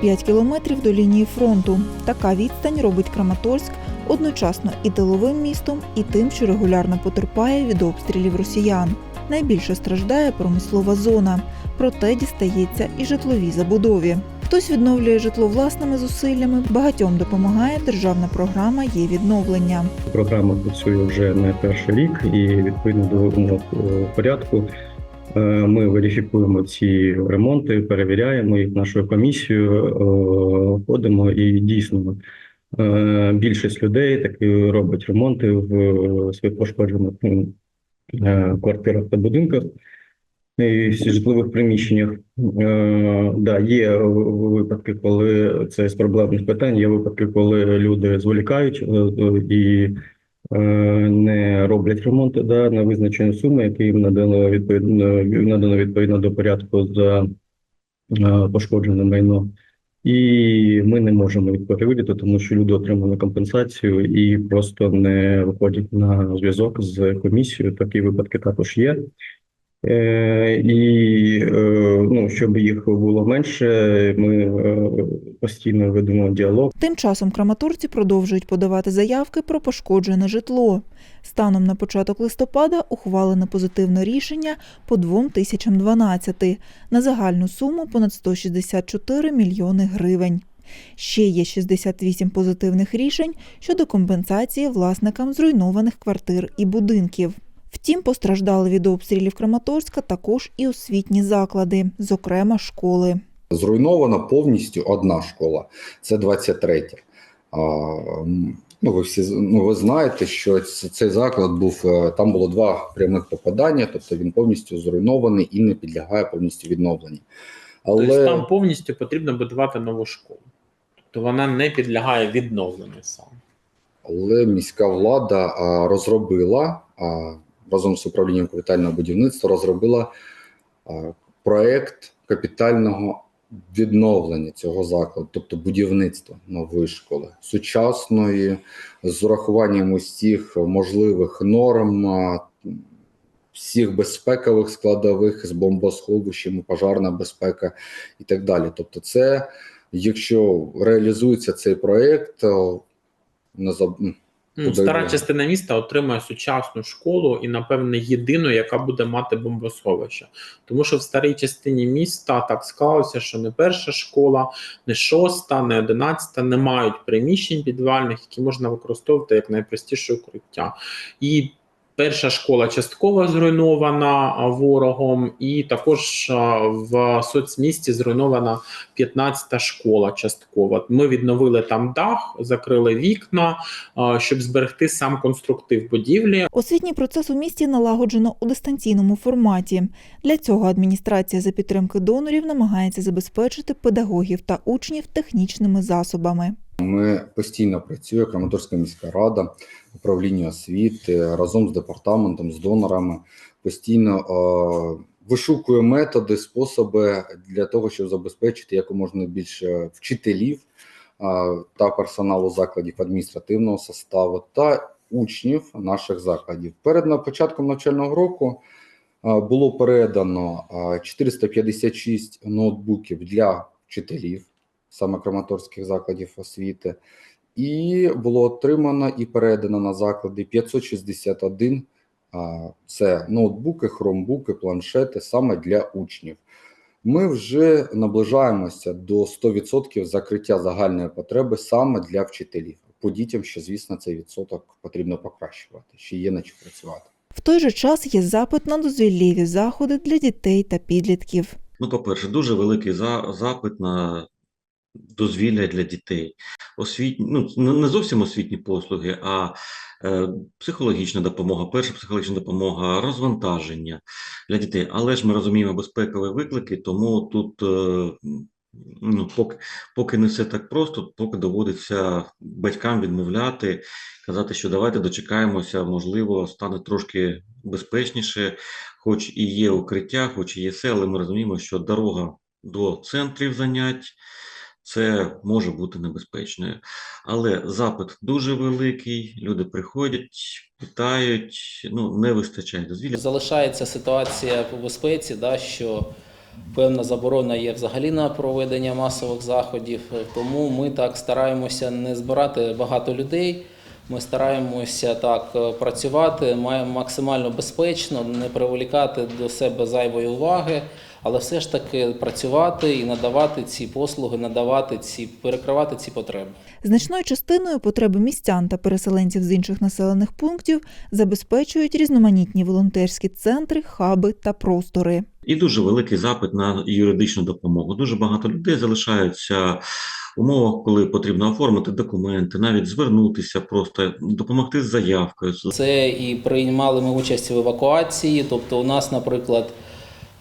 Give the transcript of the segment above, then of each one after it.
25 кілометрів до лінії фронту. Така відстань робить Краматорськ одночасно і тиловим містом, і тим, що регулярно потерпає від обстрілів росіян. Найбільше страждає промислова зона, проте дістається і житловій забудові. Хтось відновлює житло власними зусиллями, багатьом допомагає державна програма є відновлення. Програма працює вже не перший рік, і відповідно до умов е, порядку ми верифікуємо ці ремонти, перевіряємо їх нашою комісією, е, ходимо і дійсно е, більшість людей таки робить ремонти в е, своїх пошкоджених е, квартирах та будинках. І житлових приміщеннях е, да, є випадки, коли це з проблемних питань. Є випадки, коли люди зволікають е, е, і е, не роблять ремонти да, на визначені суми, які їм надано відповідно надано відповідно до порядку за е, пошкоджене майно. І ми не можемо перевірити, тому що люди отримали компенсацію і просто не виходять на зв'язок з комісією. Такі випадки також є. Е, і е, ну, щоб їх було менше, ми е, постійно ведемо діалог. Тим часом краматорці продовжують подавати заявки про пошкоджене житло. Станом на початок листопада ухвалено позитивне рішення по 2012 на загальну суму понад 164 мільйони гривень. Ще є 68 позитивних рішень щодо компенсації власникам зруйнованих квартир і будинків. Втім, постраждали від обстрілів Краматорська також і освітні заклади, зокрема школи. Зруйнована повністю одна школа. Це 23. А, м, ну, ви всі ну, ви знаєте, що цей заклад був е, там було два прямих попадання, тобто він повністю зруйнований і не підлягає повністю відновленню. Але Тобто там повністю потрібно будувати нову школу. Тобто вона не підлягає відновленню саме. Але міська влада а, розробила а, разом з управлінням капітального будівництва розробила проект капітального відновлення цього закладу, тобто будівництва нової школи, сучасної, з урахуванням усіх можливих норм, всіх безпекових складових з бомбосховищами, пожарна безпека і так далі. Тобто, це якщо реалізується цей проект, м, Ну, стара частина міста отримає сучасну школу і, напевне, єдину, яка буде мати бомбосховище. Тому що в старій частині міста так склалося, що не перша школа, не шоста, не одинадцята не мають приміщень підвальних, які можна використовувати як найпростіше укриття. І перша школа частково зруйнована ворогом, і також в соцмісті зруйнована 15-та школа частково. Ми відновили там дах, закрили вікна, щоб зберегти сам конструктив будівлі. Освітній процес у місті налагоджено у дистанційному форматі. Для цього адміністрація за підтримки донорів намагається забезпечити педагогів та учнів технічними засобами. Ми постійно працює Краматорська міська рада, управління освіти разом з департаментом, з донорами. Постійно е, вишукує методи, способи для того, щоб забезпечити якомога більше вчителів е, та персоналу закладів адміністративного составу та учнів наших закладів. Перед на- початком навчального року е, було передано е, 456 ноутбуків для вчителів саме краматорських закладів освіти, і було отримано і передано на заклади 561 це ноутбуки, хромбуки, планшети саме для учнів. Ми вже наближаємося до 100% закриття загальної потреби саме для вчителів. По дітям ще, звісно, цей відсоток потрібно покращувати. Ще є над чим працювати. В той же час є запит на дозвіллєві заходи для дітей та підлітків. Ну, по-перше, дуже великий запит на дозвілля для дітей. Освітні, ну, не зовсім освітні послуги, а е, психологічна допомога, перша психологічна допомога, розвантаження для дітей. Але ж ми розуміємо безпекові виклики, тому тут е, ну, поки, поки не все так просто, поки доводиться батькам відмовляти, казати, що давайте дочекаємося, можливо, стане трошки безпечніше, хоч і є укриття, хоч і є все, але ми розуміємо, що дорога до центрів занять це може бути небезпечною. Але запит дуже великий, люди приходять, питають, ну не вистачає дозвілля. Залишається ситуація по безпеці, да, що Певна заборона є взагалі на проведення масових заходів, тому ми так стараємося не збирати багато людей. Ми стараємося так е, працювати максимально безпечно, не приволікати до себе зайвої уваги, але все ж таки працювати і надавати ці послуги, надавати ці перекривати ці потреби. Значною частиною потреби містян та переселенців з інших населених пунктів забезпечують різноманітні волонтерські центри, хаби та простори. І дуже великий запит на юридичну допомогу. Дуже багато людей залишаються в умовах, коли потрібно оформити документи, навіть звернутися, просто допомогти з заявкою. Це і приймали ми участь в евакуації. Тобто, у нас, наприклад,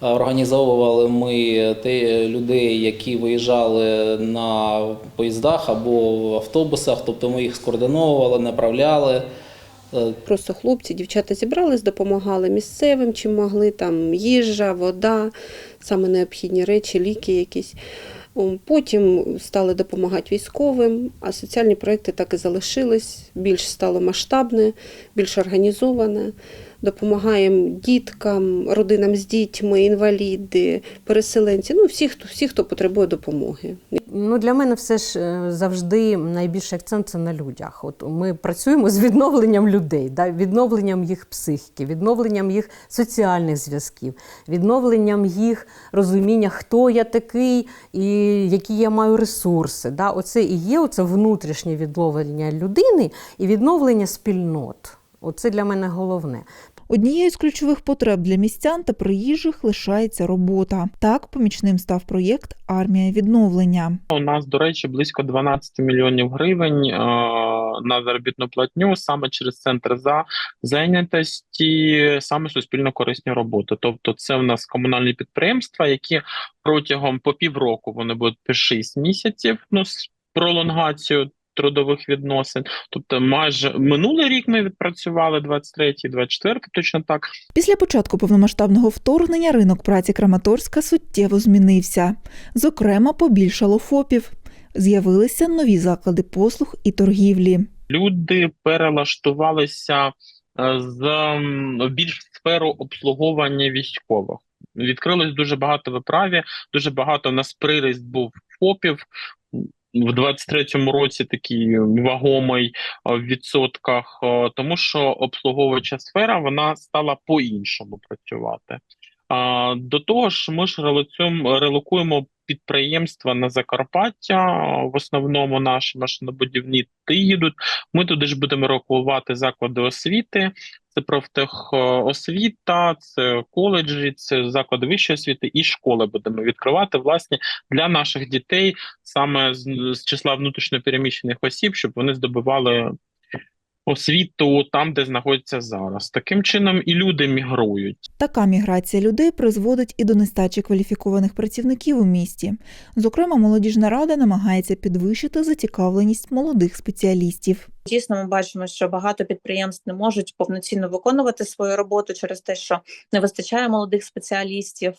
організовували ми людей, які виїжджали на поїздах або в автобусах. Тобто ми їх скоординовували, направляли. Просто хлопці, дівчата зібрались, допомагали місцевим, чим могли, там їжа, вода, саме необхідні речі, ліки якісь. Потім стали допомагати військовим, а соціальні проекти так і залишились, більш стало масштабне, більш організоване. Допомагаємо діткам, родинам з дітьми, інваліди, переселенці, ну всі, хто, всі, хто потребує допомоги. Ну, для мене все ж е, завжди найбільший акцент це на людях. От ми працюємо з відновленням людей, да? відновленням їх психіки, відновленням їх соціальних зв'язків, відновленням їх розуміння, хто я такий і які я маю ресурси. Да? Оце і є оце внутрішнє відновлення людини і відновлення спільнот. Оце для мене головне. Однією з ключових потреб для містян та приїжджих лишається робота. Так помічним став проєкт Армія відновлення. У нас, до речі, близько 12 мільйонів гривень е, на заробітну платню саме через центр за зайнятості, саме суспільно корисні роботи. Тобто, це в нас комунальні підприємства, які протягом по півроку вони будуть по 6 місяців. Ну з пролонгацією. Трудових відносин, тобто майже минулий рік ми відпрацювали 23-й, 24 точно так. Після початку повномасштабного вторгнення ринок праці Краматорська суттєво змінився. Зокрема, побільшало ФОПів. З'явилися нові заклади послуг і торгівлі. люди перелаштувалися е, з більш в сферу обслуговування військових. Відкрилось дуже багато виправі, дуже багато в нас приріст був ФОПів. В 23-му році такий вагомий в відсотках, тому що обслуговуюча сфера вона стала по-іншому працювати. До того ж, ми ж релокуємо підприємства на Закарпаття, в основному наші машинобудівні їдуть. Ми туди ж будемо рахувати заклади освіти, це профтехосвіта, це коледжі, це заклади вищої освіти і школи будемо відкривати власне для наших дітей саме з, з числа внутрішньопереміщених осіб, щоб вони здобували освіту там, де знаходяться зараз. Таким чином і люди мігрують. Така міграція людей призводить і до нестачі кваліфікованих працівників у місті. Зокрема, молодіжна рада намагається підвищити зацікавленість молодих спеціалістів. Дійсно, ми бачимо, що багато підприємств не можуть повноцінно виконувати свою роботу через те, що не вистачає молодих спеціалістів.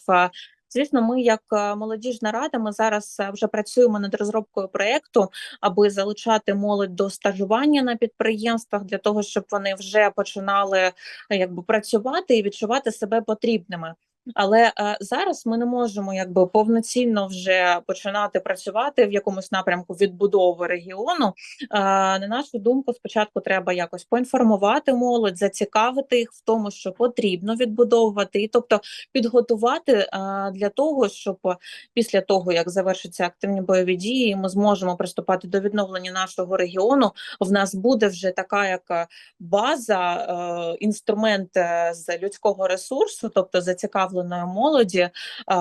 Звісно, ми, як е, молодіжна рада, ми зараз е, вже працюємо над розробкою проєкту, аби залучати молодь до стажування на підприємствах для того, щоб вони вже починали е, якби працювати і відчувати себе потрібними. Але е, зараз ми не можемо якби повноцінно вже починати працювати в якомусь напрямку відбудови регіону. Е, на нашу думку, спочатку треба якось поінформувати молодь, зацікавити їх в тому, що потрібно відбудовувати, і тобто підготувати е, для того, щоб після того, як завершаться активні бойові дії, ми зможемо приступати до відновлення нашого регіону. В нас буде вже така як е, база, е, інструмент е, з людського ресурсу, тобто зацікавленої молоді,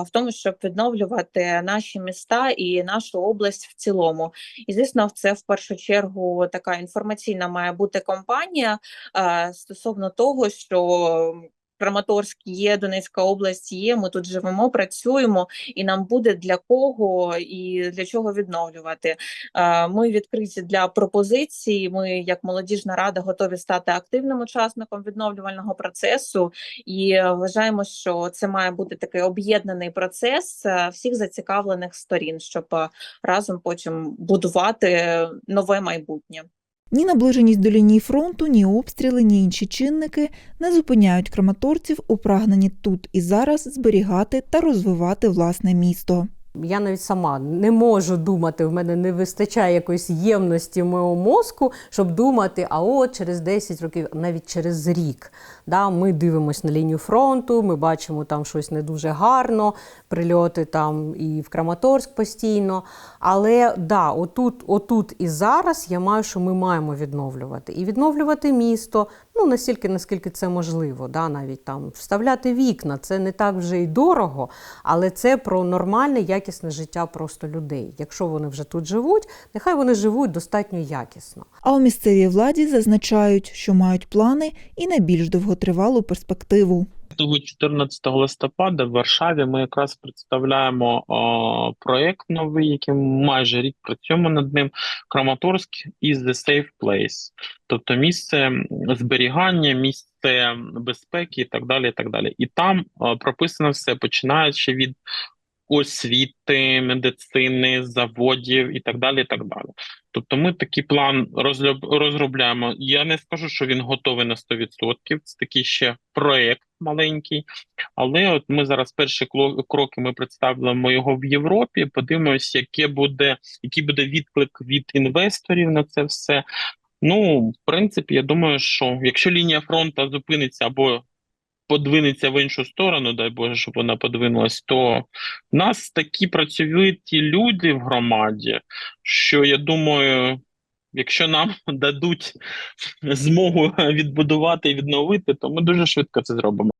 в тому, щоб відновлювати наші міста і нашу область в цілому. І звісно, це в першу чергу така інформаційна має бути кампанія е, стосовно того, що. Краматорськ є, Донецька область є. Ми тут живемо, працюємо, і нам буде для кого і для чого відновлювати. Е, Ми відкриті для пропозицій. Ми, як молодіжна рада, готові стати активним учасником відновлювального процесу і вважаємо, що це має бути такий об'єднаний процес е, всіх зацікавлених сторін, щоб е, разом потім будувати нове майбутнє. Ні наближеність до лінії фронту, ні обстріли, ні інші чинники не зупиняють краматорців у прагненні тут і зараз зберігати та розвивати власне місто. Я навіть сама не можу думати, в мене не вистачає якоїсь ємності моєму мозку, щоб думати, а от через 10 років, навіть через рік. Да, ми дивимося на лінію фронту, ми бачимо там щось не дуже гарно, прильоти там і в Краматорськ постійно. Але да, отут, отут і зараз я маю, що ми маємо відновлювати. І відновлювати місто, ну настільки, наскільки це можливо. Да, навіть там вставляти вікна. Це не так вже й дорого, але це про нормальне, якісне життя просто людей. Якщо вони вже тут живуть, нехай вони живуть достатньо якісно. А у місцевій владі зазначають, що мають плани і на більш довготривалу перспективу. Того 14 листопада в Варшаві ми якраз представляємо о, проєкт новий, який майже рік працюємо над ним. Краматорськ is the safe place, тобто місце зберігання, місце безпеки і так далі. І так далі. І там о, прописано все, починаючи від освіти, медицини, заводів і так далі. і так далі. Тобто ми такий план розробляємо. Я не скажу, що він готовий на 100%. Це такий ще проєкт маленький. Але от ми зараз перші кроки ми представимо його в Європі. Подивимося, яке буде, який буде відклик від інвесторів на це все. Ну, в принципі, я думаю, що якщо лінія фронту зупиниться або подвинеться в іншу сторону, дай Боже, щоб вона подвинулась, то в нас такі працьовиті люди в громаді, що я думаю, якщо нам дадуть змогу відбудувати і відновити, то ми дуже швидко це зробимо.